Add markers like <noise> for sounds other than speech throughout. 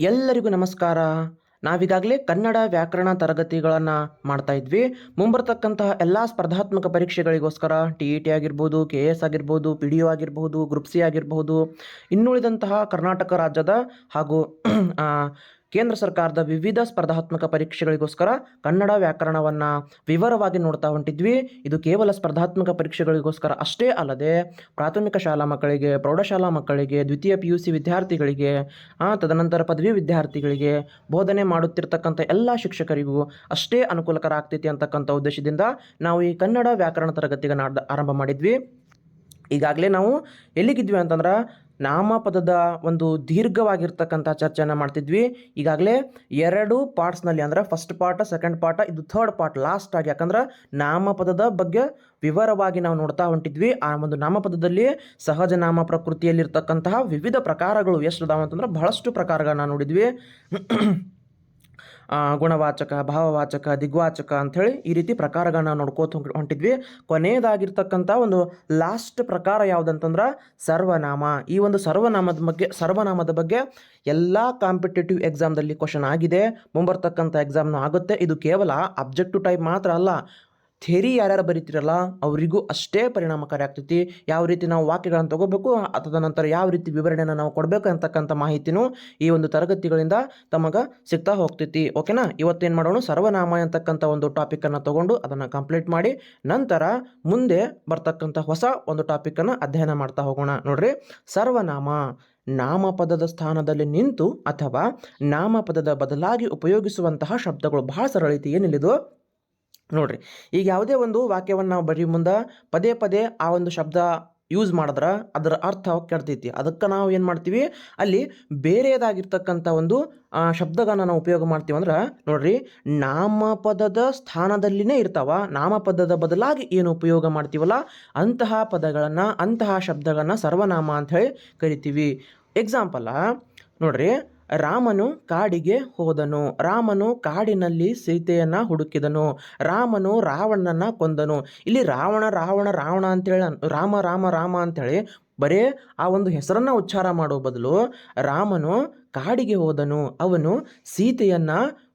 ಎಲ್ಲರಿಗೂ ನಮಸ್ಕಾರ. ನಾವೀಗಾಗಲೇ ಕನ್ನಡ ವ್ಯಾಕರಣ ತರಗತಿಗಳನ್ನು ಮಾಡ್ತಾ ಇದ್ವಿ. ಮುಂಬರ್ತಕ್ಕಂತಹ ಎಲ್ಲ ಸ್ಪರ್ಧಾತ್ಮಕ ಪರೀಕ್ಷೆಗಳಿಗೋಸ್ಕರ ಟಿ ಇ ಟಿ ಆಗಿರ್ಬೋದು, ಕೆ ಎಸ್ ಆಗಿರ್ಬೋದು, ಪಿ ಡಿ ಒ ಆಗಿರ್ಬೋದು, ಗ್ರೂಪ್ ಸಿ ಆಗಿರಬಹುದು ಇನ್ನುಳಿದಂತಹ ಕರ್ನಾಟಕ ರಾಜ್ಯದ ಹಾಗೂ ಕೇಂದ್ರ ಸರ್ಕಾರದ ವಿವಿಧ ಸ್ಪರ್ಧಾತ್ಮಕ ಪರೀಕ್ಷೆಗಳಿಗೋಸ್ಕರ ಕನ್ನಡ ವ್ಯಾಕರಣವನ್ನು ವಿವರವಾಗಿ ನೋಡ್ತಾ ಹೊಂಟಿದ್ವಿ. ಇದು ಕೇವಲ ಸ್ಪರ್ಧಾತ್ಮಕ ಪರೀಕ್ಷೆಗಳಿಗೋಸ್ಕರ ಅಷ್ಟೇ ಅಲ್ಲದೆ ಪ್ರಾಥಮಿಕ ಶಾಲಾ ಮಕ್ಕಳಿಗೆ, ಪ್ರೌಢಶಾಲಾ ಮಕ್ಕಳಿಗೆ, ದ್ವಿತೀಯ ಪಿ ಯು ಸಿ ವಿದ್ಯಾರ್ಥಿಗಳಿಗೆ ತದನಂತರ ಪದವಿ ವಿದ್ಯಾರ್ಥಿಗಳಿಗೆ ಬೋಧನೆ ಮಾಡುತ್ತಿರ್ತಕ್ಕಂಥ ಎಲ್ಲ ಶಿಕ್ಷಕರಿಗೂ ಅಷ್ಟೇ ಅನುಕೂಲಕರ ಆಗ್ತೈತಿ ಅಂತಕ್ಕಂಥ ಉದ್ದೇಶದಿಂದ ನಾವು ಈ ಕನ್ನಡ ವ್ಯಾಕರಣ ತರಗತಿಗೆ ಆರಂಭ ಮಾಡಿದ್ವಿ. ಈಗಾಗಲೇ ನಾವು ಎಲ್ಲಿಗಿದ್ವಿ ಅಂತಂದ್ರೆ ನಾಮಪದದ ಒಂದು ದೀರ್ಘವಾಗಿರ್ತಕ್ಕಂಥ ಚರ್ಚೆಯನ್ನು ಮಾಡ್ತಿದ್ವಿ. ಈಗಾಗಲೇ ಎರಡು ಪಾರ್ಟ್ಸ್ನಲ್ಲಿ ಅಂದ್ರೆ ಫಸ್ಟ್ ಪಾರ್ಟ್ ಸೆಕೆಂಡ್ ಪಾರ್ಟ್ ಇದು ಥರ್ಡ್ ಪಾರ್ಟ್ ಲಾಸ್ಟ್ ಆಗಿ. ಯಾಕಂದ್ರೆ ನಾಮಪದದ ಬಗ್ಗೆ ವಿವರವಾಗಿ ನಾವು ನೋಡ್ತಾ ಹೊಂಟಿದ್ವಿ. ಆ ಒಂದು ನಾಮಪದದಲ್ಲಿ ಸಹಜ ನಾಮ ಪ್ರಕೃತಿಯಲ್ಲಿರ್ತಕ್ಕಂತಹ ವಿವಿಧ ಪ್ರಕಾರಗಳು ಎಷ್ಟು ಅದಾವಂತಂದ್ರೆ ಬಹಳಷ್ಟು ಪ್ರಕಾರಗಳನ್ನ ನೋಡಿದ್ವಿ. ಗುಣವಾಚಕ, ಭಾವವಾಚಕ, ದಿಗ್ವಾಚಕ ಅಂಥೇಳಿ ಈ ರೀತಿ ಪ್ರಕಾರಗಳನ್ನ ನೋಡ್ಕೋತ ಹೊಂಟ್- ಹೊಂಟಿದ್ವಿ. ಕೊನೆಯದಾಗಿರ್ತಕ್ಕಂಥ ಒಂದು ಲಾಸ್ಟ್ ಪ್ರಕಾರ ಯಾವುದಂತಂದ್ರೆ ಸರ್ವನಾಮ. ಈ ಒಂದು ಸರ್ವನಾಮದ ಬಗ್ಗೆ ಸರ್ವನಾಮದ ಬಗ್ಗೆ ಎಲ್ಲ ಕಾಂಪಿಟೇಟಿವ್ ಎಕ್ಸಾಮ್ದಲ್ಲಿ ಕ್ವಶನ್ ಆಗಿದೆ. ಮುಂಬರ್ತಕ್ಕಂಥ ಎಕ್ಸಾಮ್ನು ಆಗುತ್ತೆ. ಇದು ಕೇವಲ ಅಬ್ಜೆಕ್ಟಿವ್ ಟೈಪ್ ಮಾತ್ರ ಅಲ್ಲ. ಥೇರಿ ಯಾರ್ಯಾರು ಬರೀತಿರಲ್ಲ, ಅವರಿಗೂ ಅಷ್ಟೇ ಪರಿಣಾಮಕಾರಿ ಆಗ್ತೈತಿ ಯಾವ ರೀತಿ ನಾವು ವಾಕ್ಯಗಳನ್ನು ತಗೋಬೇಕು ತದನಂತರ ಯಾವ ರೀತಿ ವಿವರಣೆಯನ್ನು ನಾವು ಕೊಡಬೇಕು ಅಂತಕ್ಕಂಥ ಮಾಹಿತಿನೂ ಈ ಒಂದು ತರಗತಿಗಳಿಂದ ತಮಗೆ ಸಿಗ್ತಾ ಹೋಗ್ತೈತಿ. ಓಕೆನಾ? ಇವತ್ತೇನು ಮಾಡೋಣ? ಸರ್ವನಾಮ ಅಂತಕ್ಕಂಥ ಒಂದು ಟಾಪಿಕನ್ನು ತಗೊಂಡು ಅದನ್ನು ಕಂಪ್ಲೀಟ್ ಮಾಡಿ, ನಂತರ ಮುಂದೆ ಬರ್ತಕ್ಕಂಥ ಹೊಸ ಒಂದು ಟಾಪಿಕನ್ನು ಅಧ್ಯಯನ ಮಾಡ್ತಾ ಹೋಗೋಣ. ನೋಡ್ರಿ, ಸರ್ವನಾಮ ನಾಮಪದದ ಸ್ಥಾನದಲ್ಲಿ ನಿಂತು ಅಥವಾ ನಾಮಪದದ ಬದಲಾಗಿ ಉಪಯೋಗಿಸುವಂತಹ ಶಬ್ದಗಳು ಬಹಳ ಸರಳ ಐತಿ ಏನಿಲ್ಲಿದು ನೋಡ್ರಿ, ಈಗ ಯಾವುದೇ ಒಂದು ವಾಕ್ಯವನ್ನು ನಾವು ಬರೀ ಮುಂದೆ ಪದೇ ಪದೇ ಆ ಒಂದು ಶಬ್ದ ಯೂಸ್ ಮಾಡಿದ್ರೆ ಅದರ ಅರ್ಥ ಕೆಡ್ತೈತಿ ಅದಕ್ಕೆ ನಾವು ಏನು ಮಾಡ್ತೀವಿ? ಅಲ್ಲಿ ಬೇರೆಯದಾಗಿರ್ತಕ್ಕಂಥ ಒಂದು ಶಬ್ದಗಳನ್ನು ನಾವು ಉಪಯೋಗ ಮಾಡ್ತೀವಿ ಅಂದ್ರೆ, ನೋಡ್ರಿ, ನಾಮಪದದ ಸ್ಥಾನದಲ್ಲಿನೇ ಇರ್ತಾವ. ನಾಮಪದದ ಬದಲಾಗಿ ಏನು ಉಪಯೋಗ ಮಾಡ್ತೀವಲ್ಲ? ಅಂತಹ ಪದಗಳನ್ನು, ಅಂತಹ ಶಬ್ದಗಳನ್ನು ಸರ್ವನಾಮ ಅಂತ ಹೇಳಿ ಕರಿತೀವಿ. ಎಕ್ಸಾಂಪಲ್ಲ ನೋಡ್ರಿ ರಾಮನು ಕಾಡಿಗೆ ಹೋದನು. ರಾಮನು ಕಾಡಿನಲ್ಲಿ ಸೀತೆಯನ್ನ ಹುಡುಕಿದನು. ರಾಮನು ರಾವಣನನ್ನ ಕೊಂದನು. ಇಲ್ಲಿ ರಾವಣ ರಾವಣ ರಾವಣ ಅಂತೇಳಿ ರಾಮ ರಾಮ ರಾಮ ಅಂತೇಳಿ ಬರೇ ಆ ಒಂದು ಹೆಸರನ್ನ ಉಚ್ಚಾರ ಮಾಡೋ ಬದಲು ರಾಮನು ಕಾಡಿಗೆ ಹೋದನು. ಅವನು ಸೀತೆಯನ್ನ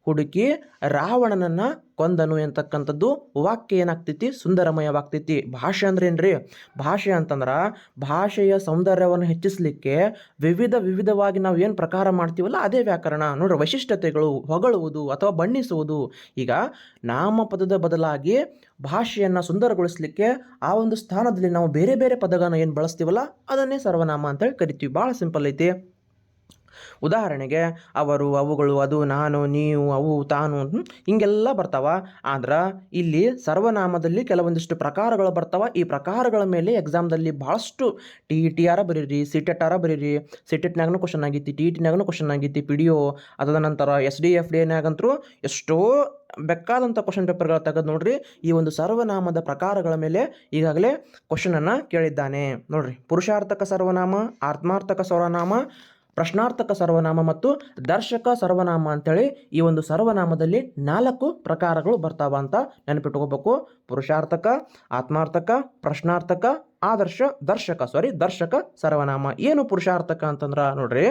ಹುಡುಕಿ ರಾವಣನನ್ನ ಕೊಂದನು ಎಂತಕ್ಕಂಥದ್ದು? ವಾಕ್ಯ ಏನಾಗ್ತೈತಿ? ಸುಂದರಮಯವಾಗ್ತೈತಿ. ಭಾಷೆ ಅಂದ್ರೆ ಏನ್ರಿ ಭಾಷೆ ಅಂತಂದ್ರೆ ಭಾಷೆಯ ಸೌಂದರ್ಯವನ್ನು ಹೆಚ್ಚಿಸಲಿಕ್ಕೆ ವಿವಿಧ ವಿವಿಧವಾಗಿ ನಾವು ಏನು ಪ್ರಕಾರ ಮಾಡ್ತೀವಲ್ಲ, ಅದೇ ವ್ಯಾಕರಣ. ನೋಡ್ರಿ, ವೈಶಿಷ್ಟ್ಯತೆಗಳು ಹೊಗಳುವುದು ಅಥವಾ ಬಣ್ಣಿಸುವುದು. ಈಗ ನಾಮಪದದ ಬದಲಾಗಿ ಭಾಷೆಯನ್ನು ಸುಂದರಗೊಳಿಸಲಿಕ್ಕೆ ಆ ಒಂದು ಸ್ಥಾನದಲ್ಲಿ ನಾವು ಬೇರೆ ಬೇರೆ ಪದಗಳನ್ನ ಏನು ಬಳಸ್ತೀವಲ್ಲ, ಅದನ್ನೇ ಸರ್ವನಾಮ ಅಂತೇಳಿ ಕರಿತೀವಿ. ಭಾಳ ಸಿಂಪಲ್ ಐತಿ. ಉದಾಹರಣೆಗೆ ಅವರು ಅವುಗಳು ಅದು ನಾನು ನೀವು ಅವು ತಾನು ಹಿಂಗೆಲ್ಲ ಬರ್ತಾವ ಆದ್ರೆ ಇಲ್ಲಿ ಸರ್ವನಾಮದಲ್ಲಿ ಕೆಲವೊಂದಿಷ್ಟು ಪ್ರಕಾರಗಳು ಬರ್ತಾವ ಈ ಪ್ರಕಾರಗಳ ಮೇಲೆ ಎಕ್ಸಾಮ್ದಲ್ಲಿ ಭಾಳಷ್ಟು ಟಿ ಇ ಟಿ ಆರ ಬರೀರಿ ಸಿ ಟೆಟ್ ಆರ ಬರೀರಿ ಸಿ ಟೆಟ್ನಾಗೂ ಕ್ವಶನ್ ಆಗೈತಿ ಟಿ ಇ ಟಿನಾಗೂ ಕ್ವಶನ್ ಆಗೈತಿ ಪಿ ಡಿ ಒ ಅದಾದ ನಂತರ ಎಸ್ ಡಿ ಎಫ್ ಡಿ ಎನಾಗಂತರೂ ಎಷ್ಟೋ ಬೇಕಾದಂಥ ಕ್ವಶನ್ ಪೇಪರ್ಗಳು ತೆಗೆದು ನೋಡ್ರಿ ಈ ಒಂದು ಸರ್ವನಾಮದ ಪ್ರಕಾರಗಳ ಮೇಲೆ ಈಗಾಗಲೇ ಕ್ವಶನನ್ನು ಕೇಳಿದ್ದಾನೆ ನೋಡ್ರಿ ಪುರುಷಾರ್ಥಕ ಸರ್ವನಾಮ ಆತ್ಮಾರ್ಥಕ ಸರ್ವನಾಮ ಪ್ರಶ್ನಾರ್ಥಕ ಸರ್ವನಾಮ ಮತ್ತು ದರ್ಶಕ ಸರ್ವನಾಮ ಅಂತೇಳಿ ಈ ಒಂದು ಸರ್ವನಾಮದಲ್ಲಿ ನಾಲ್ಕು ಪ್ರಕಾರಗಳು ಬರ್ತಾವ ಅಂತ ನೆನಪಿಟ್ಕೋಬೇಕು. ಪುರುಷಾರ್ಥಕ, ಆತ್ಮಾರ್ಥಕ, ಪ್ರಶ್ನಾರ್ಥಕ, ಆದರ್ಶ, ದರ್ಶಕ. ಸಾರಿ ದರ್ಶಕ, ಸರ್ವನಾಮ. ಏನು ಪುರುಷಾರ್ಥಕ ಅಂತಂದ್ರೆ ನೋಡ್ರಿ.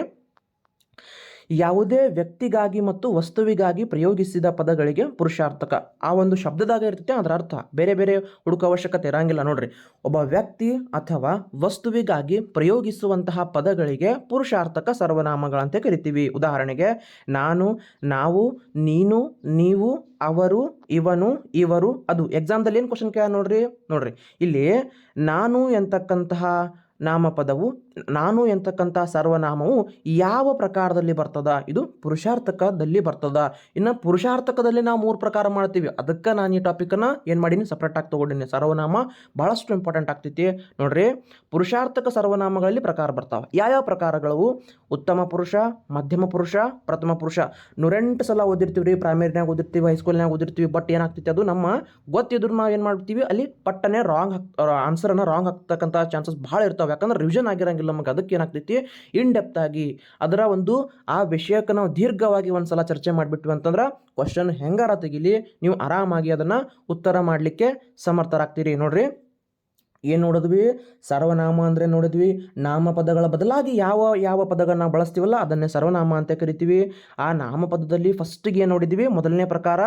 ಯಾವುದೇ ವ್ಯಕ್ತಿಗಾಗಿ ಮತ್ತು ವಸ್ತುವಿಗಾಗಿ ಪ್ರಯೋಗಿಸಿದ ಪದಗಳಿಗೆ ಪುರುಷಾರ್ಥಕ. ಆ ಒಂದು ಶಬ್ದದಾಗ ಇರ್ತೈತೆ ಅದರ ಅರ್ಥ. ಬೇರೆ ಬೇರೆ ಹುಡುಕೋ ಅವಶ್ಯಕತೆ ಇರಂಗಿಲ್ಲ ನೋಡ್ರಿ. ಒಬ್ಬ ವ್ಯಕ್ತಿ ಅಥವಾ ವಸ್ತುವಿಗಾಗಿ ಪ್ರಯೋಗಿಸುವಂತಹ ಪದಗಳಿಗೆ ಪುರುಷಾರ್ಥಕ ಸರ್ವನಾಮಗಳಂತೆ ಕರಿತೀವಿ. ಉದಾಹರಣೆಗೆ, ನಾನು, ನಾವು, ನೀನು, ನೀವು, ಅವರು, ಇವನು, ಇವರು, ಅದು. ಎಕ್ಸಾಮ್ದಲ್ಲಿ ಏನು ಕ್ವಶನ್ ಕೇಳ ನೋಡ್ರಿ? ನೋಡ್ರಿ. ಇಲ್ಲಿ, ನಾನು ಎಂತಕ್ಕಂತಹ ನಾಮಪದವು ನಾನು ಎಂತಕ್ಕಂಥ ಸರ್ವನಾಮವು ಯಾವ ಪ್ರಕಾರದಲ್ಲಿ ಬರ್ತದ? ಇದು ಪುರುಷಾರ್ಥಕದಲ್ಲಿ ಬರ್ತದ. ಇನ್ನು ಪುರುಷಾರ್ಥಕದಲ್ಲಿ ನಾವು ಮೂರು ಪ್ರಕಾರ ಮಾಡ್ತೀವಿ. ಅದಕ್ಕೆ ನಾನು ಈ ಟಾಪಿಕನ್ನು ಏನು ಮಾಡೀನಿ? ಸಪ್ರೇಟಾಗಿ ತೊಗೊಂಡಿನಿ. ಸರ್ವನಾಮ ಭಾಳಷ್ಟು ಇಂಪಾರ್ಟೆಂಟ್ ಆಗ್ತೈತಿ. ನೋಡ್ರಿ, ಪುರುಷಾರ್ಥಕ ಸರ್ವನಾಮಗಳಲ್ಲಿ ಪ್ರಕಾರ ಬರ್ತಾವೆ. ಯಾವ್ಯಾವ ಪ್ರಕಾರಗಳು ಉತ್ತಮ ಪುರುಷ, ಮಧ್ಯಮ ಪುರುಷ, ಪ್ರಥಮ ಪುರುಷ. ನೂರೆಂಟು ಸಲ ಓದಿರ್ತೀವಿ ರೀ ಪ್ರೈಮರಿನಾಗ ಓದಿರ್ತೀವಿ ಹೈಸ್ಕೂಲ್ನಾಗ ಓದಿರ್ತೀವಿ. ಬಟ್ ಏನಾಗ್ತೈತಿ? ಅದು ನಮ್ಮ ಗೊತ್ತಿದ್ರು ನಾವು ಏನು ಮಾಡ್ತೀವಿ? ಅಲ್ಲಿ ಪಟ್ಟನೆ ರಾಂಗ್ ಆನ್ಸರ್ ಆನ್ಸರನ್ನು ರಾಂಗ್ ಹಾಕ್ತಕ್ಕಂಥ ಚಾನ್ಸಸ್ ಭಾಳ ಇರ್ತಾವೆ. ಯಾಕಂದ್ರೆ ರಿವಿಷನ್ ಆಗಿರಂಗಿಲ್ಲ. ನಮಗೆ ಅದಕ್ಕೆ ಏನಾಗ್ತೈತಿ? ಇನ್ ಡೆಪ್ತ್ ಆಗಿ. ಅದರ ಒಂದು ಆ ವಿಷಯಕ್ಕೆ ನಾವು ದೀರ್ಘವಾಗಿ ಒಂದು ಸಲ ಚರ್ಚೆ ಮಾಡಿಬಿಟ್ವಿ ಅಂತಂದ್ರೆ ಕ್ವಶನ್ ಹೆಂಗಾರ ತೆಗಿಲಿ? ನೀವು ಆರಾಮಾಗಿ ಅದನ್ನು ಉತ್ತರ ಮಾಡಲಿಕ್ಕೆ ಸಮರ್ಥರಾಗ್ತೀರಿ. ನೋಡ್ರಿ. ಏನು ನೋಡಿದ್ವಿ? ಸರ್ವನಾಮ ಅಂದರೆ ನೋಡಿದ್ವಿ. ನಾಮಪದಗಳ ಬದಲಾಗಿ ಯಾವ ಯಾವ ಪದಗಳನ್ನ ಬಳಸ್ತೀವಲ್ಲ, ಅದನ್ನೇ ಸರ್ವನಾಮ ಅಂತ ಕರಿತೀವಿ. ಆ ನಾಮಪದದಲ್ಲಿ ಫಸ್ಟಿಗೆ ಏನು ನೋಡಿದ್ವಿ? ಮೊದಲನೇ ಪ್ರಕಾರ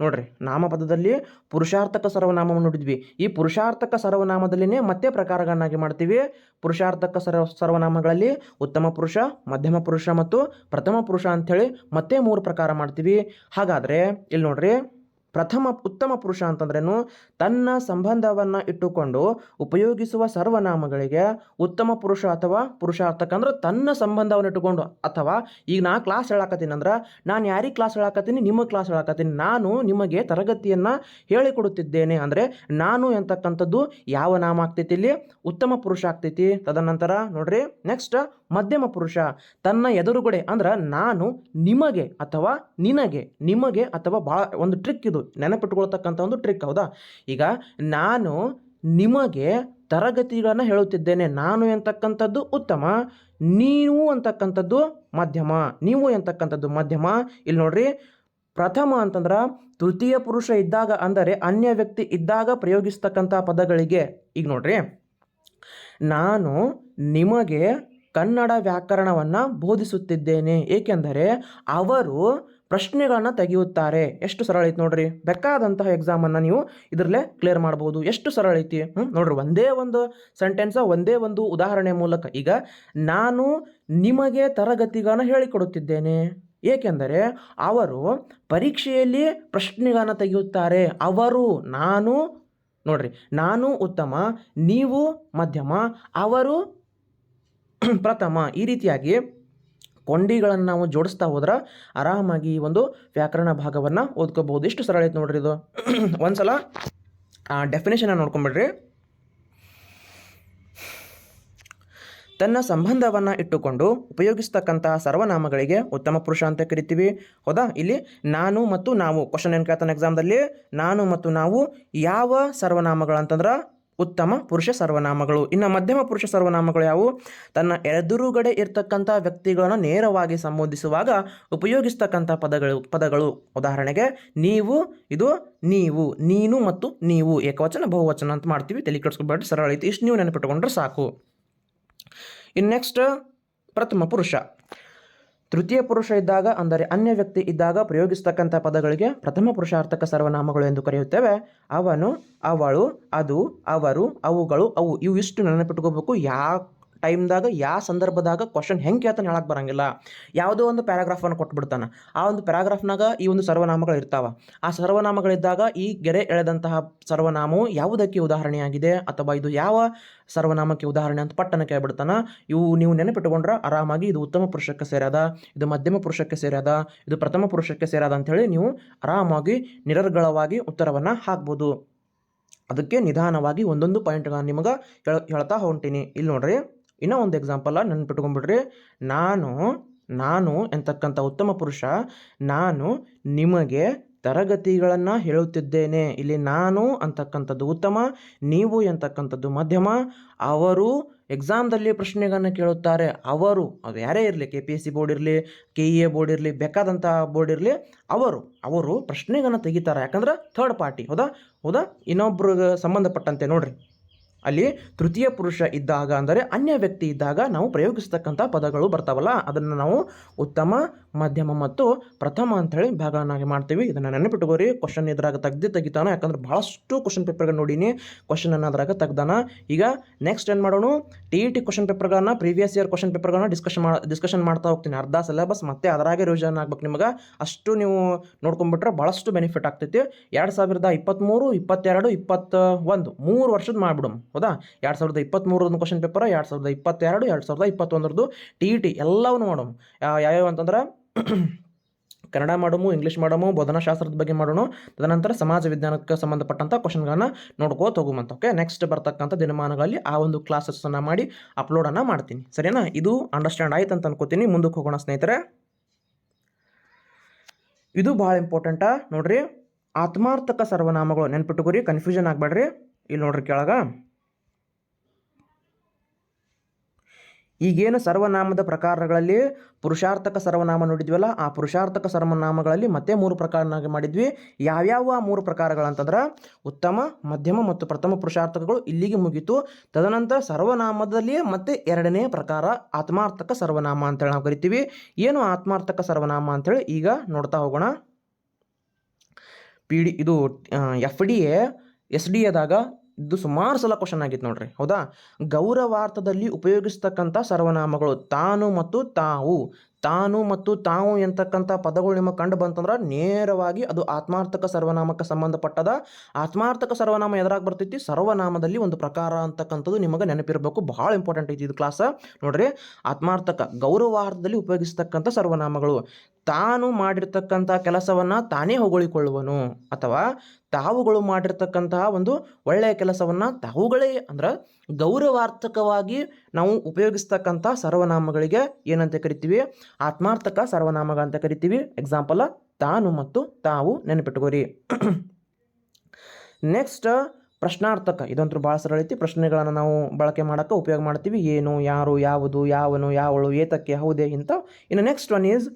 ನೋಡ್ರಿ ನಾಮಪದದಲ್ಲಿ ಪುರುಷಾರ್ಥಕ ಸರ್ವನಾಮವನ್ನು ನೋಡಿದ್ವಿ. ಈ ಪುರುಷಾರ್ಥಕ ಸರ್ವನಾಮದಲ್ಲಿನೇ ಮತ್ತೆ ಪ್ರಕಾರಗಳನ್ನಾಗಿ ಮಾಡ್ತೀವಿ. ಪುರುಷಾರ್ಥಕ ಸರ್ವ ಸರ್ವನಾಮಗಳಲ್ಲಿ ಉತ್ತಮ ಪುರುಷ, ಮಧ್ಯಮ ಪುರುಷ ಮತ್ತು ಪ್ರಥಮ ಪುರುಷ ಅಂಥೇಳಿ ಮತ್ತೆ ಮೂರು ಪ್ರಕಾರ ಮಾಡ್ತೀವಿ. ಹಾಗಾದರೆ, ಇಲ್ಲಿ ನೋಡ್ರಿ. ಪ್ರಥಮ ಉತ್ತಮ ಪುರುಷ ಅಂತಂದ್ರೇನು? ತನ್ನ ಸಂಬಂಧವನ್ನು ಇಟ್ಟುಕೊಂಡು ಉಪಯೋಗಿಸುವ ಸರ್ವನಾಮಗಳಿಗೆ ಉತ್ತಮ ಪುರುಷ ಅಥವಾ ಪುರುಷ ಅಂದ್ರೆ ತನ್ನ ಸಂಬಂಧವನ್ನು ಇಟ್ಟುಕೊಂಡು. ಅಥವಾ ಈಗ ನಾ ಕ್ಲಾಸ್ ಹೇಳಾಕತ್ತೀನಿ ಅಂದ್ರೆ, ನಾನು ಯಾರಿಗೆ ಕ್ಲಾಸ್ ಹೇಳಾಕತ್ತೀನಿ? ನಿಮಗೆ ಕ್ಲಾಸ್ ಹೇಳಾಕತ್ತೀನಿ. ನಾನು ನಿಮಗೆ ತರಗತಿಯನ್ನು ಹೇಳಿಕೊಡುತ್ತಿದ್ದೇನೆ ಅಂದರೆ ನಾನು ಎಂತಕ್ಕಂಥದ್ದು, ಯಾವ ನಾಮ ಆಗ್ತೈತಿ ಇಲ್ಲಿ? ಉತ್ತಮ ಪುರುಷ ಆಗ್ತೈತಿ. ತದನಂತರ ನೋಡ್ರಿ ನೆಕ್ಸ್ಟ್ ಮಧ್ಯಮ ಪುರುಷ. ತನ್ನ ಎದುರುಗಡೆ ಅಂದ್ರೆ ನಾನು ನಿಮಗೆ ಅಥವಾ ನಿನಗೆ, ನಿಮಗೆ ಅಥವಾ ಭಾಳ ಒಂದು ಟ್ರಿಕ್ ಇದು. ನೆನಪಿಟ್ಕೊಳ್ತಕ್ಕಂಥ ಒಂದು ಟ್ರಿಕ್ ಹೌದಾ? ಈಗ ನಾನು ನಿಮಗೆ ತರಗತಿಗಳನ್ನು ಹೇಳುತ್ತಿದ್ದೇನೆ. ನಾನು ಎಂತಕ್ಕಂಥದ್ದು ಉತ್ತಮ ನೀವು ಅಂತಕ್ಕಂಥದ್ದು ಮಧ್ಯಮ, ನೀವು ಎಂತಕ್ಕಂಥದ್ದು ಮಧ್ಯಮ. ಇಲ್ಲಿ ನೋಡ್ರಿ, ಪ್ರಥಮ ಅಂತಂದ್ರೆ ತೃತೀಯ ಪುರುಷ ಇದ್ದಾಗ, ಅಂದರೆ ಅನ್ಯ ವ್ಯಕ್ತಿ ಇದ್ದಾಗ ಪ್ರಯೋಗಿಸ್ತಕ್ಕಂಥ ಪದಗಳಿಗೆ. ಈಗ ನೋಡ್ರಿ, ನಾನು ನಿಮಗೆ ಕನ್ನಡ ವ್ಯಾಕರಣವನ್ನು ಬೋಧಿಸುತ್ತಿದ್ದೇನೆ. ಏಕೆಂದರೆ ಅವರು ಪ್ರಶ್ನೆಗಳನ್ನು ತೆಗೆಯುತ್ತಾರೆ. ಎಷ್ಟು ಸರಳ ಐತಿ ನೋಡ್ರಿ. ಬೇಕಾದಂತಹ ಎಕ್ಸಾಮನ್ನು ನೀವು ಇದರಲ್ಲೇ ಕ್ಲಿಯರ್ ಮಾಡ್ಬೋದು. ಎಷ್ಟು ಸರಳ ಐತಿ? ಹ್ಞೂ ನೋಡ್ರಿ, ಒಂದೇ ಒಂದು ಸೆಂಟೆನ್ಸ ಒಂದೇ ಒಂದು ಉದಾಹರಣೆ ಮೂಲಕ ಈಗ ನಾನು ನಿಮಗೆ ತರಗತಿಗಳನ್ನು ಹೇಳಿಕೊಡುತ್ತಿದ್ದೇನೆ. ಏಕೆಂದರೆ ಅವರು ಪರೀಕ್ಷೆಯಲ್ಲಿ ಪ್ರಶ್ನೆಗಳನ್ನು ತೆಗೆಯುತ್ತಾರೆ. ಅವರು, ನಾನು, ನೋಡ್ರಿ, ನಾನು ಉತ್ತಮ, ನೀವು ಮಧ್ಯಮ, ಅವರು <clears throat> ಪ್ರಥಮ. ಈ ರೀತಿಯಾಗಿ ಕೊಂಡಿಗಳನ್ನು ನಾವು ಜೋಡಿಸ್ತಾ ಹೋದ್ರೆ ಆರಾಮಾಗಿ ಈ ಒಂದು ವ್ಯಾಕರಣ ಭಾಗವನ್ನು ಓದ್ಕೋಬಹುದು. ಎಷ್ಟು ಸರಳ ಐತೆ ನೋಡ್ರಿ ಇದು. <clears throat> ಒಂದ್ಸಲ ಡೆಫಿನೇಷನ್ ನೋಡ್ಕೊಂಬಿಡ್ರಿ. ತನ್ನ ಸಂಬಂಧವನ್ನು ಇಟ್ಟುಕೊಂಡು ಉಪಯೋಗಿಸ್ತಕ್ಕಂತಹ ಸರ್ವನಾಮಗಳಿಗೆ ಉತ್ತಮ ಪುರುಷ ಅಂತ ಕರಿತೀವಿ. ಹೌದಾ? ಇಲ್ಲಿ ನಾನು ಮತ್ತು ನಾವು. ಕ್ವಶನ್ ಏನು ಕೇಳ್ತಾನೆ ಎಕ್ಸಾಮ್ದಲ್ಲಿ ನಾನು ಮತ್ತು ನಾವು ಯಾವ ಸರ್ವನಾಮಗಳು ಅಂತಂದ್ರೆ ಉತ್ತಮ ಪುರುಷ ಸರ್ವನಾಮಗಳು. ಇನ್ನು ಮಧ್ಯಮ ಪುರುಷ ಸರ್ವನಾಮಗಳು ಯಾವುವು? ತನ್ನ ಎದುರುಗಡೆ ಇರ್ತಕ್ಕಂಥ ವ್ಯಕ್ತಿಗಳನ್ನು ನೇರವಾಗಿ ಸಂಬೋಧಿಸುವಾಗ ಉಪಯೋಗಿಸ್ತಕ್ಕಂಥ ಪದಗಳು ಪದಗಳು. ಉದಾಹರಣೆಗೆ, ನೀವು, ಇದು, ನೀವು, ನೀನು ಮತ್ತು ನೀವು. ಏಕವಚನ, ಬಹುವಚನ ಅಂತ ಮಾಡ್ತೀವಿ. ತಲೆ ಸರಳ ಐತಿ ಇಷ್ಟು ನೀವು ನೆನಪಿಟ್ಟುಕೊಂಡ್ರೆ ಸಾಕು. ಇನ್ನು ನೆಕ್ಸ್ಟ್ ಪ್ರಥಮ ಪುರುಷ. ತೃತೀಯ ಪುರುಷ ಇದ್ದಾಗ, ಅಂದರೆ ಅನ್ಯ ವ್ಯಕ್ತಿ ಇದ್ದಾಗ ಪ್ರಯೋಗಿಸ್ತಕ್ಕಂಥ ಪದಗಳಿಗೆ ಪ್ರಥಮ ಪುರುಷಾರ್ಥಕ ಸರ್ವನಾಮಗಳು ಎಂದು ಕರೆಯುತ್ತೇವೆ. ಅವನು, ಅವಳು, ಅದು, ಅವರು, ಅವುಗಳು, ಅವು, ಇವು ಇಷ್ಟು ನೆನಪಿಟ್ಕೋಬೇಕು. ಯಾವ ಟೈಮ್ದಾಗ ಯಾವ ಸಂದರ್ಭದಾಗ ಕ್ವಶನ್ ಹೆಂಗೆ ಕೇಳ್ತಾನೆ ಹೇಳಕ್ಕೆ ಬರಂಗಿಲ್ಲ. ಯಾವುದೋ ಒಂದು ಪ್ಯಾರಾಗ್ರಾಫನ್ನು ಕೊಟ್ಬಿಡ್ತಾನೆ. ಆ ಒಂದು ಪ್ಯಾರಾಗ್ರಾಫ್ನಾಗ ಈ ಒಂದು ಸರ್ವನಾಮಗಳು ಇರ್ತಾವ. ಆ ಸರ್ವನಾಮಗಳಿದ್ದಾಗ ಈ ಗೆರೆ ಎಳೆದಂತಹ ಸರ್ವನಾಮವು ಯಾವುದಕ್ಕೆ ಉದಾಹರಣೆಯಾಗಿದೆ? ಅಥವಾ ಇದು ಯಾವ ಸರ್ವನಾಮಕ್ಕೆ ಉದಾಹರಣೆ ಅಂತ ಪಟ್ಟನ ಕೇಳ್ಬಿಡ್ತಾನೆ. ಇವು ನೀವು ನೆನಪಿಟ್ಟುಕೊಂಡ್ರೆ ಆರಾಮಾಗಿ ಇದು ಉತ್ತಮ ಪುರುಷಕ್ಕೆ ಸೇರದ ಇದು ಮಧ್ಯಮ ಪುರುಷಕ್ಕೆ ಸೇರದ ಇದು ಪ್ರಥಮ ಪುರುಷಕ್ಕೆ ಸೇರದ ಅಂಥೇಳಿ ನೀವು ಆರಾಮಾಗಿ ನಿರರ್ಗಳವಾಗಿ ಉತ್ತರವನ್ನು ಹಾಕ್ಬೋದು. ಅದಕ್ಕೆ ನಿಧಾನವಾಗಿ ಒಂದೊಂದು ಪಾಯಿಂಟ್ಗಳನ್ನು ನಿಮಗೆ ಹೇಳ, ಹೇಳ್ತಾ ಹೊಂಟೀನಿ. ಇಲ್ಲಿ ನೋಡ್ರಿ. ಇನ್ನೂ ಒಂದು ಎಕ್ಸಾಂಪಲ ನೆನ್ಪಿಟ್ಕೊಂಡ್ಬಿಡ್ರಿ ನಾನು ನಾನು ಎಂತಕ್ಕಂಥ ಉತ್ತಮ ಪುರುಷ, ನಾನು ನಿಮಗೆ ತರಗತಿಗಳನ್ನು ಹೇಳುತ್ತಿದ್ದೇನೆ. ಇಲ್ಲಿ ನಾನು ಅಂತಕ್ಕಂಥದ್ದು ಉತ್ತಮ, ನೀವು ಎಂತಕ್ಕಂಥದ್ದು ಮಧ್ಯಮ. ಅವರು ಎಕ್ಸಾಮ್ದಲ್ಲಿ ಪ್ರಶ್ನೆಗಳನ್ನು ಕೇಳುತ್ತಾರೆ. ಅವರು, ಅದು ಯಾರೇ ಇರಲಿ K P S C board ಇರಲಿ ಕೆ ಇ ಎ ಬೋರ್ಡ್ ಇರಲಿ, ಬೇಕಾದಂಥ ಬೋರ್ಡ್ ಇರಲಿ, ಅವರು ಅವರು ಪ್ರಶ್ನೆಗಳನ್ನು ತೆಗಿತಾರೆ. ಯಾಕಂದ್ರೆ ಥರ್ಡ್ ಪಾರ್ಟಿ ಹೌದಾ? ಹೌದಾ? ಇನ್ನೊಬ್ರಿಗೆ ಸಂಬಂಧಪಟ್ಟಂತೆ ನೋಡ್ರಿ. ಅಲ್ಲಿ ತೃತೀಯ ಪುರುಷ ಇದ್ದಾಗ ಅಂದರೆ ಅನ್ಯ ವ್ಯಕ್ತಿ ಇದ್ದಾಗ ನಾವು ಪ್ರಯೋಗಿಸ್ತಕ್ಕಂಥ ಪದಗಳು ಬರ್ತಾವಲ್ಲ, ಅದನ್ನು ನಾವು ಉತ್ತಮ ಮಧ್ಯಮ ಮತ್ತು ಪ್ರಥಮ ಅಂಥೇಳಿ ಭಾಗವನ್ನಾಗಿ ಮಾಡ್ತೀವಿ. ಇದನ್ನು ನೆನಪಿಟ್ಕೋರಿ ಕ್ವಶನ್ ಇದ್ರಾಗ ತೆಗ್ದು ತೆಗಿತಾನ. ಯಾಕಂದ್ರೆ ಭಾಳಷ್ಟು ಕ್ವಶನ್ ಪೇಪರ್ಗಳು ನೋಡೀನಿ. ಕ್ವಶನ್ ಅನ್ನೋದ್ರಾಗ ತೆಗ್ದಾನ. ಈಗ ನೆಕ್ಸ್ಟ್ ಏನು ಮಾಡೋಣ? ಟಿ ಇ ಟಿ ಕ್ವಶನ್ ಪೇಪರ್ಗಳನ್ನ ಪ್ರೀವಿಯಸ್ ಇಯರ್ ಕ್ವಶನ್ ಪೇಪರ್ಗಳನ್ನ ಡಿಸ್ಕಷನ್ ಮಾ ಡಿಸ್ಕಷನ್ ಮಾಡ್ತಾ ಹೋಗ್ತೀನಿ. ಅರ್ಧ ಸಿಲೆಬಸ್ ಮತ್ತೆ ಅದರಾಗೆ ರಿವಿಷನ್ ಆಗ್ಬೇಕು ನಿಮಗೆ. ಅಷ್ಟು ನೀವು ನೋಡ್ಕೊಂಡ್ಬಿಟ್ರೆ ಭಾಳಷ್ಟು ಬೆನಿಫಿಟ್ ಆಗ್ತೈತಿ. ಎರಡು ಸಾವಿರದ ಇಪ್ಪತ್ತ್ಮೂರು ಇಪ್ಪತ್ತೆರಡು ಇಪ್ಪತ್ತ ಒಂದು ಮೂರು ವರ್ಷದ ಮಾಡ್ಬಿಡು. ಹೌದಾ? ಎರಡು ಸಾವಿರದ ಇಪ್ಪತ್ತ್ಮೂರದ್ದು ಕ್ವಶನ್ ಪೇಪರ್ ಎರಡು ಸಾವಿರದ ಇಪ್ಪತ್ತೆರಡು, ಎರಡು ಸಾವಿರದ ಇಪ್ಪತ್ತೊಂದರದ್ದು ಟಿ ಇ ಟಿ ಎಲ್ಲವನ್ನು ಮಾಡೋಣ ಯಾವ್ಯಾವ ಅಂತಂದ್ರೆ ಕನ್ನಡ ಮಾಡೋಮು ಇಂಗ್ಲೀಷ್ ಮಾಡಮು, ಬೋಧನಾಶಾಸ್ತ್ರದ ಬಗ್ಗೆ ಮಾಡೋಣ, ತದನಂತರ ಸಮಾಜ ವಿಜ್ಞಾನಕ್ಕೆ ಸಂಬಂಧಪಟ್ಟಂಥ ಕ್ವಶನ್ಗಳನ್ನ ನೋಡ್ಕೋತ ಹೋಗುವಂತ ಓಕೆ ನೆಕ್ಸ್ಟ್ ಬರ್ತಕ್ಕಂಥ ದಿನಮಾನಗಳಲ್ಲಿ ಆ ಒಂದು ಕ್ಲಾಸಸ್ಸನ್ನು ಮಾಡಿ ಅಪ್ಲೋಡನ್ನು ಮಾಡ್ತೀನಿ. ಸರಿನಾ? ಇದು ಅಂಡರ್ಸ್ಟ್ಯಾಂಡ್ ಆಯ್ತು ಅಂತ ಅನ್ಕೋತೀನಿ. ಮುಂದಕ್ಕೆ ಹೋಗೋಣ ಸ್ನೇಹಿತರೆ. ಇದು ಭಾಳ ಇಂಪಾರ್ಟೆಂಟಾ ನೋಡ್ರಿ, ಆತ್ಮಾರ್ಥಕ ಸರ್ವನಾಮಗಳು ನೆನ್ಪಿಟ್ಟುಕೋರಿ ಕನ್ಫ್ಯೂಷನ್ ಆಗಬೇಡ್ರಿ. ಇಲ್ಲಿ ನೋಡ್ರಿ ಕೆಳಗ. ಈಗೇನು ಸರ್ವನಾಮದ ಪ್ರಕಾರಗಳಲ್ಲಿ ಪುರುಷಾರ್ಥಕ ಸರ್ವನಾಮ ನೋಡಿದ್ವಲ್ಲ, ಆ ಪುರುಷಾರ್ಥಕ ಸರ್ವನಾಮಗಳಲ್ಲಿ ಮತ್ತೆ ಮೂರು ಪ್ರಕಾರನಾಗಿ ಮಾಡಿದ್ವಿ. ಯಾವ್ಯಾವ ಮೂರು ಪ್ರಕಾರಗಳಂತಂದ್ರೆ, ಉತ್ತಮ, ಮಧ್ಯಮ ಮತ್ತು ಪ್ರಥಮ ಪುರುಷಾರ್ಥಕಗಳು ಇಲ್ಲಿಗೆ ಮುಗೀತು. ತದನಂತರ ಸರ್ವನಾಮದಲ್ಲಿ ಮತ್ತೆ ಎರಡನೇ ಪ್ರಕಾರ ಆತ್ಮಾರ್ಥಕ ಸರ್ವನಾಮ ಅಂತೇಳಿ ನಾವು ಕರಿತೀವಿ. ಏನು ಆತ್ಮಾರ್ಥಕ ಸರ್ವನಾಮ ಅಂತೇಳಿ ಈಗ ನೋಡ್ತಾ ಹೋಗೋಣ. ಪಿ ಡಿ ಇದು F D A, S D ಎದಾಗ ಇದು ಸುಮಾರು ಸಲ ಕ್ವಶನ್ ಆಗಿತ್ತು ನೋಡ್ರಿ. ಹೌದಾ? ಗೌರವಾರ್ಥದಲ್ಲಿ ಉಪಯೋಗಿಸ್ತಕ್ಕಂಥ ಸರ್ವನಾಮಗಳು ತಾನು ಮತ್ತು ತಾವು. ತಾನು ಮತ್ತು ತಾವು ಎಂತಕ್ಕಂಥ ಪದಗಳು ನಿಮಗೆ ಕಂಡು ಬಂತಂದ್ರೆ ನೇರವಾಗಿ ಅದು ಆತ್ಮಾರ್ಥಕ ಸರ್ವನಾಮಕ್ಕೆ ಸಂಬಂಧಪಟ್ಟದ ಆತ್ಮಾರ್ಥಕ ಸರ್ವನಾಮ ಎದುರಾಗಿ ಬರ್ತೈತಿ ಸರ್ವನಾಮದಲ್ಲಿ ಒಂದು ಪ್ರಕಾರ ಅಂತಕ್ಕಂಥದ್ದು ನಿಮಗೆ ನೆನಪಿರಬೇಕು. ಬಹಳ ಇಂಪಾರ್ಟೆಂಟ್ ಐತಿ ಇದು ಕ್ಲಾಸ ನೋಡ್ರಿ, ಆತ್ಮಾರ್ಥಕ ಗೌರವಾರ್ಥದಲ್ಲಿ ಉಪಯೋಗಿಸ್ತಕ್ಕಂಥ ಸರ್ವನಾಮಗಳು. ತಾನು ಮಾಡಿರ್ತಕ್ಕಂಥ ಕೆಲಸವನ್ನು ತಾನೇ ಹೊಗಳಿಕೊಳ್ಳುವನು. ಅಥವಾ ತಾವುಗಳು ಮಾಡಿರ್ತಕ್ಕಂತಹ ಒಂದು ಒಳ್ಳೆಯ ಕೆಲಸವನ್ನು ತಾವುಗಳೇ ಅಂದ್ರೆ ಗೌರವಾರ್ಥಕವಾಗಿ ನಾವು ಉಪಯೋಗಿಸ್ತಕ್ಕಂಥ ಸರ್ವನಾಮಗಳಿಗೆ ಏನಂತ ಕರಿತೀವಿ? ಆತ್ಮಾರ್ಥಕ ಸರ್ವನಾಮಗ ಅಂತ ಕರಿತೀವಿ. ಎಕ್ಸಾಂಪಲ್ ತಾನು ಮತ್ತು ತಾವು ನೆನಪಿಟ್ಕೋರಿ. ನೆಕ್ಸ್ಟ್ <clears throat> ಪ್ರಶ್ನಾರ್ಥಕ, ಇದಂತೂ ಭಾಳ ಸರಳ ಐತಿ. ಪ್ರಶ್ನೆಗಳನ್ನು ನಾವು ಬಳಕೆ ಮಾಡೋಕ್ಕೆ ಉಪಯೋಗ ಮಾಡ್ತೀವಿ. ಏನು, ಯಾರು, ಯಾವುದು, ಯಾವನು, ಯಾವಳು, ಏತಕ್ಕೆ, ಹೌದೇ ಇಂತ ಇನ್ನು ನೆಕ್ಸ್ಟ್ ಒನ್ ಈಸ್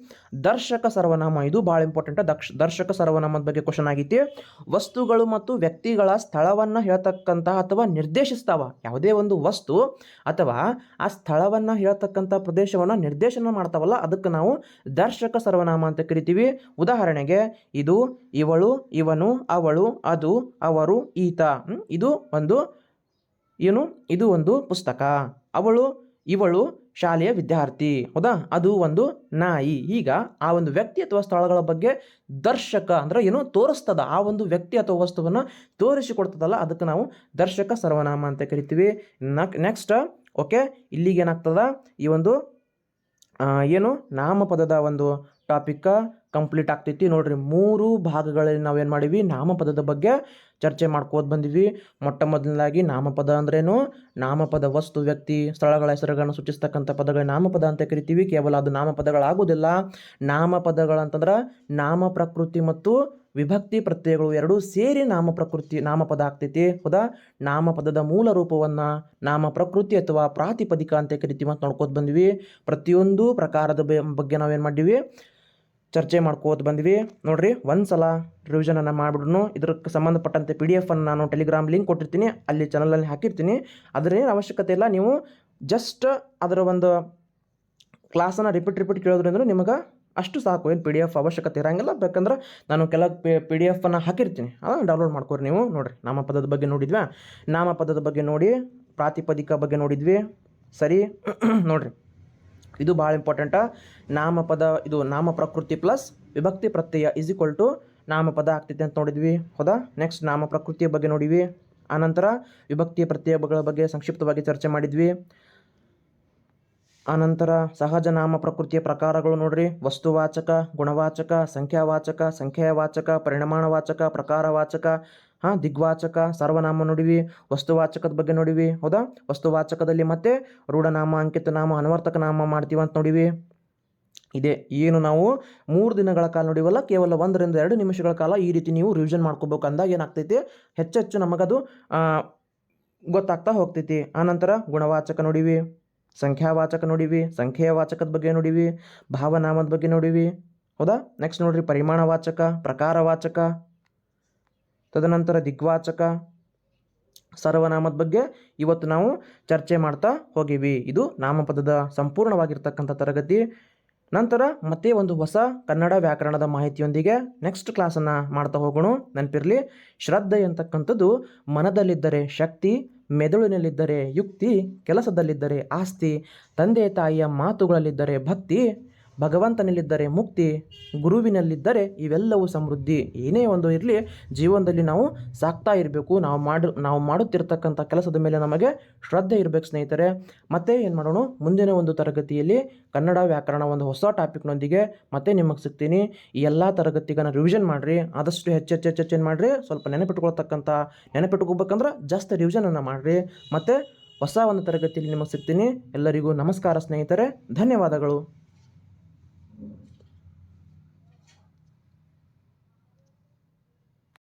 ದರ್ಶಕ ಸರ್ವನಾಮ. ಇದು ಭಾಳ ಇಂಪಾರ್ಟೆಂಟ್ ದಕ್ಷ, ದರ್ಶಕ ಸರ್ವನಾಮದ ಬಗ್ಗೆ ಕ್ವಶನ್ ಆಗೈತಿ ವಸ್ತುಗಳು ಮತ್ತು ವ್ಯಕ್ತಿಗಳ ಸ್ಥಳವನ್ನು ಹೇಳ್ತಕ್ಕಂತಹ ಅಥವಾ ನಿರ್ದೇಶಿಸ್ತಾವ. ಯಾವುದೇ ಒಂದು ವಸ್ತು ಅಥವಾ ಆ ಸ್ಥಳವನ್ನು ಹೇಳ್ತಕ್ಕಂಥ ಪ್ರದೇಶವನ್ನು ನಿರ್ದೇಶನ ಮಾಡ್ತಾವಲ್ಲ, ಅದಕ್ಕೆ ನಾವು ದರ್ಶಕ ಸರ್ವನಾಮ ಅಂತ ಕರಿತೀವಿ. ಉದಾಹರಣೆಗೆ, ಇದು ಇವಳು, ಇವನು, ಅವಳು, ಅದು, ಅವರು, ಈತ? ಇದು ಒಂದು ಏನು, ಇದು ಒಂದು ಪುಸ್ತಕ. ಅವಳು, ಇವಳು ಶಾಲೆಯ ವಿದ್ಯಾರ್ಥಿ. ಹೌದಾ? ಅದು ಒಂದು ನಾಯಿ. ಈಗ ಆ ಒಂದು ವ್ಯಕ್ತಿ ಅಥವಾ ಸ್ಥಳಗಳ ಬಗ್ಗೆ ದರ್ಶಕ ಅಂದ್ರೆ ಏನು ತೋರಿಸ್ತದ. ಆ ಒಂದು ವ್ಯಕ್ತಿ ಅಥವಾ ವಸ್ತುವನ್ನು ತೋರಿಸಿಕೊಡ್ತದಲ್ಲ, ಅದಕ್ಕೆ ನಾವು ದರ್ಶಕ ಸರ್ವನಾಮ ಅಂತ ಕರಿತೀವಿ. ನಕ್ ನೆಕ್ಸ್ಟ್ ಓಕೆ ಇಲ್ಲಿಗೆ ಏನಾಗ್ತದ ಈ ಒಂದು ಏನು, ನಾಮಪದದ ಒಂದು ಟಾಪಿಕ್ ಕಂಪ್ಲೀಟ್ ಆಗ್ತೈತಿ. ನೋಡ್ರಿ, ಮೂರು ಭಾಗಗಳಲ್ಲಿ ನಾವೇನು ಮಾಡೀವಿ ನಾಮಪದದ ಬಗ್ಗೆ ಚರ್ಚೆ ಮಾಡ್ಕೋತ ಬಂದಿವಿ ಮೊಟ್ಟ ಮೊದಲನೇದಾಗಿ ನಾಮಪದ ಅಂದ್ರೇನು? ನಾಮಪದ ವಸ್ತು, ವ್ಯಕ್ತಿ, ಸ್ಥಳಗಳ ಹೆಸರುಗಳನ್ನು ಸೂಚಿಸ್ತಕ್ಕಂಥ ಪದಗಳ ನಾಮಪದ ಅಂತ ಕರಿತೀವಿ. ಕೇವಲ ಅದು ನಾಮಪದಗಳಾಗೋದಿಲ್ಲ. ನಾಮಪದಗಳಂತಂದ್ರೆ ನಾಮ ಪ್ರಕೃತಿ ಮತ್ತು ವಿಭಕ್ತಿ ಪ್ರತ್ಯಯಗಳು ಎರಡೂ ಸೇರಿ ನಾಮ ಪ್ರಕೃತಿ, ನಾಮಪದ ಆಗ್ತೈತಿ. ಹೌದಾ? ನಾಮಪದದ ಮೂಲ ರೂಪವನ್ನು ನಾಮ ಪ್ರಕೃತಿ ಅಥವಾ ಪ್ರಾತಿಪದಿಕ ಅಂತ ಕರಿತೀವಿ ಅಂತ ನೋಡ್ಕೋತ ಬಂದ್ವಿ. ಪ್ರತಿಯೊಂದು ಪ್ರಕಾರದ ಬಗ್ಗೆ ನಾವೇನು ಮಾಡಿದ್ವಿ? ಚರ್ಚೆ ಮಾಡ್ಕೋತ ಬಂದ್ವಿ. ನೋಡ್ರಿ ಒಂದು ಸಲ ರಿವಿಷನನ್ನು ಮಾಡಿಬಿಡ್ನು. ಇದಕ್ಕೆ ಸಂಬಂಧಪಟ್ಟಂತೆ ಪಿ ಡಿ ಎಫನ್ನು ನಾನು ಟೆಲಿಗ್ರಾಮ್ ಲಿಂಕ್ ಕೊಟ್ಟಿರ್ತೀನಿ. ಅಲ್ಲಿ ಚಾನಲಲ್ಲಿ ಹಾಕಿರ್ತೀನಿ. ಅದರೇನು ಅವಶ್ಯಕತೆ ಇಲ್ಲ, ನೀವು ಜಸ್ಟ್ ಅದರ ಒಂದು ಕ್ಲಾಸನ್ನು ರಿಪೀಟ್ ರಿಪೀಟ್ ಕೇಳೋದ್ರಿಂದ ನಿಮಗೆ ಅಷ್ಟು ಸಾಕು. ಏನು ಪಿ ಡಿ ಎಫ್ ಅವಶ್ಯಕತೆ ಇರೋಂಗಿಲ್ಲ. ಬೇಕಂದ್ರೆ ನಾನು ಕೆಲವು ಪಿ ಡಿ ಎಫನ್ನು ಹಾಕಿರ್ತೀನಿ. ಅದನ್ನು ಡೌನ್ಲೋಡ್ ಮಾಡ್ಕೋರಿ ನೀವು. ನೋಡಿರಿ, ನಾಮಪದದ ಬಗ್ಗೆ ನೋಡಿದ್ವಿ? ನಾಮಪದದ ಬಗ್ಗೆ ನೋಡಿ, ಪ್ರಾತಿಪದಿಕ ಬಗ್ಗೆ ನೋಡಿದ್ವಿ. ಸರಿ? <clears throat> ನೋಡಿರಿ. ಇದು ಭಾಳ ಇಂಪಾರ್ಟೆಂಟ ನಾಮಪದ, ಇದು ನಾಮ ಪ್ರಕೃತಿ ಪ್ಲಸ್ ವಿಭಕ್ತಿ ಪ್ರತ್ಯಯ ಇಸ್ ಈಕ್ವಲ್ ಟು ನಾಮಪದ ಆಗ್ತೈತೆ ಅಂತ ನೋಡಿದ್ವಿ. ಹೌದಾ? ನೆಕ್ಸ್ಟ್ ನಾಮ ಪ್ರಕೃತಿಯ ಬಗ್ಗೆ ನೋಡಿವಿ ಆನಂತರ ವಿಭಕ್ತಿ ಪ್ರತ್ಯಯಗಳ ಬಗ್ಗೆ ಸಂಕ್ಷಿಪ್ತವಾಗಿ ಚರ್ಚೆ ಮಾಡಿದ್ವಿ. ಆನಂತರ ಸಹಜ ನಾಮ ಪ್ರಕೃತಿಯ ಪ್ರಕಾರಗಳು ನೋಡ್ರಿ. ವಸ್ತುವಾಚಕ, ಗುಣವಾಚಕ, ಸಂಖ್ಯಾವಾಚಕ ಸಂಖ್ಯಾವಾಚಕ ಪರಿಣಾಮವಾಚಕ, ಪ್ರಕಾರವಾಚಕ ಹಾಂ, ದಿಗ್ವಾಚಕ, ಸರ್ವನಾಮ ನೋಡಿವಿ, ವಸ್ತುವಾಚಕದ ಬಗ್ಗೆ ನೋಡಿವಿ, ಹೌದಾ? ವಸ್ತುವಾಚಕದಲ್ಲಿ ಮತ್ತೆ ರೂಢನಾಮ ಅಂಕಿತ ನಾಮ ಅನುವರ್ತಕ ನಾಮ ಮಾಡ್ತೀವಿ ಅಂತ ನೋಡಿವಿ. ಇದೆ, ಏನು ನಾವು ಮೂರು ದಿನಗಳ ಕಾಲ ನೋಡಿವಲ್ಲ, ಕೇವಲ ಒಂದರಿಂದ ಎರಡು ನಿಮಿಷಗಳ ಕಾಲ ಈ ರೀತಿ ನೀವು ರಿವಿಷನ್ ಮಾಡ್ಕೋಬೇಕು ಅಂದಾಗ ಏನಾಗ್ತೈತಿ? ಹೆಚ್ಚೆಚ್ಚು ನಮಗದು ಗೊತ್ತಾಗ್ತಾ ಹೋಗ್ತೈತಿ. ಆನಂತರ ಗುಣವಾಚಕ ನೋಡಿವಿ, ಸಂಖ್ಯಾವಾಚಕ ನೋಡಿವಿ ಸಂಖ್ಯೆಯ ವಾಚಕದ ಬಗ್ಗೆ ನೋಡಿವಿ, ಭಾವನಾಮದ ಬಗ್ಗೆ ನೋಡಿವಿ, ಹೌದಾ? ನೆಕ್ಸ್ಟ್ ನೋಡ್ರಿ, ಪರಿಮಾಣವಾಚಕ, ಪ್ರಕಾರವಾಚಕ. ತದನಂತರ ದಿಗ್ವಾಚಕ ಸರ್ವನಾಮದ ಬಗ್ಗೆ ಇವತ್ತು ನಾವು ಚರ್ಚೆ ಮಾಡ್ತಾ ಹೋಗಿವಿ. ಇದು ನಾಮಪದದ ಸಂಪೂರ್ಣವಾಗಿರ್ತಕ್ಕಂಥ ತರಗತಿ. ನಂತರ ಮತ್ತೆ ಒಂದು ಹೊಸ ಕನ್ನಡ ವ್ಯಾಕರಣದ ಮಾಹಿತಿಯೊಂದಿಗೆ ನೆಕ್ಸ್ಟ್ ಕ್ಲಾಸನ್ನು ಮಾಡ್ತಾ ಹೋಗೋಣ. ನೆನಪಿರಲಿ, ಶ್ರದ್ಧೆ ಅಂತಕ್ಕಂಥದ್ದು ಮನದಲ್ಲಿದ್ದರೆ ಶಕ್ತಿ, ಮೆದುಳಿನಲ್ಲಿದ್ದರೆ ಯುಕ್ತಿ, ಕೆಲಸದಲ್ಲಿದ್ದರೆ ಆಸ್ತಿ, ತಂದೆ ತಾಯಿಯ ಮಾತುಗಳಲ್ಲಿದ್ದರೆ ಭಕ್ತಿ ಭಗವಂತನಲ್ಲಿದ್ದರೆ ಮುಕ್ತಿ, ಗುರುವಿನಲ್ಲಿದ್ದರೆ ಇವೆಲ್ಲವೂ ಸಮೃದ್ಧಿ. ಏನೇ ಒಂದು ಇರಲಿ, ಜೀವನದಲ್ಲಿ ನಾವು ಸಾಕ್ತಾ ಇರಬೇಕು. ನಾವು ಮಾಡು, ನಾವು ಮಾಡುತ್ತಿರ್ತಕ್ಕಂಥ ಕೆಲಸದ ಮೇಲೆ ನಮಗೆ ಶ್ರದ್ಧೆ ಇರಬೇಕು ಸ್ನೇಹಿತರೆ. ಮತ್ತೆ ಏನು ಮಾಡೋಣ? ಮುಂದಿನ ಒಂದು ತರಗತಿಯಲ್ಲಿ ಕನ್ನಡ ವ್ಯಾಕರಣ ಒಂದು ಹೊಸ ಟಾಪಿಕ್ನೊಂದಿಗೆ ಮತ್ತೆ ನಿಮಗೆ ಸಿಗ್ತೀನಿ. ಈ ಎಲ್ಲ ತರಗತಿಗನ್ನು ರಿವಿಷನ್ ಮಾಡಿರಿ. ಆದಷ್ಟು ಹೆಚ್ಚು ಹೆಚ್ಚು ಹೆಚ್ಚು ಹೆಚ್ಚು ಏನು ಮಾಡಿರಿ ಸ್ವಲ್ಪ ನೆನಪಿಟ್ಕೊಳ್ತಕ್ಕಂಥ ನೆನಪಿಟ್ಕೋಬೇಕಂದ್ರೆ ಜಾಸ್ತಿ ರಿವಿಷನನ್ನು ಮಾಡಿರಿ ಮತ್ತು ಹೊಸ ಒಂದು ತರಗತಿಯಲ್ಲಿ ನಿಮಗೆ ಸಿಗ್ತೀನಿ ಎಲ್ಲರಿಗೂ ನಮಸ್ಕಾರ ಸ್ನೇಹಿತರೆ ಧನ್ಯವಾದಗಳು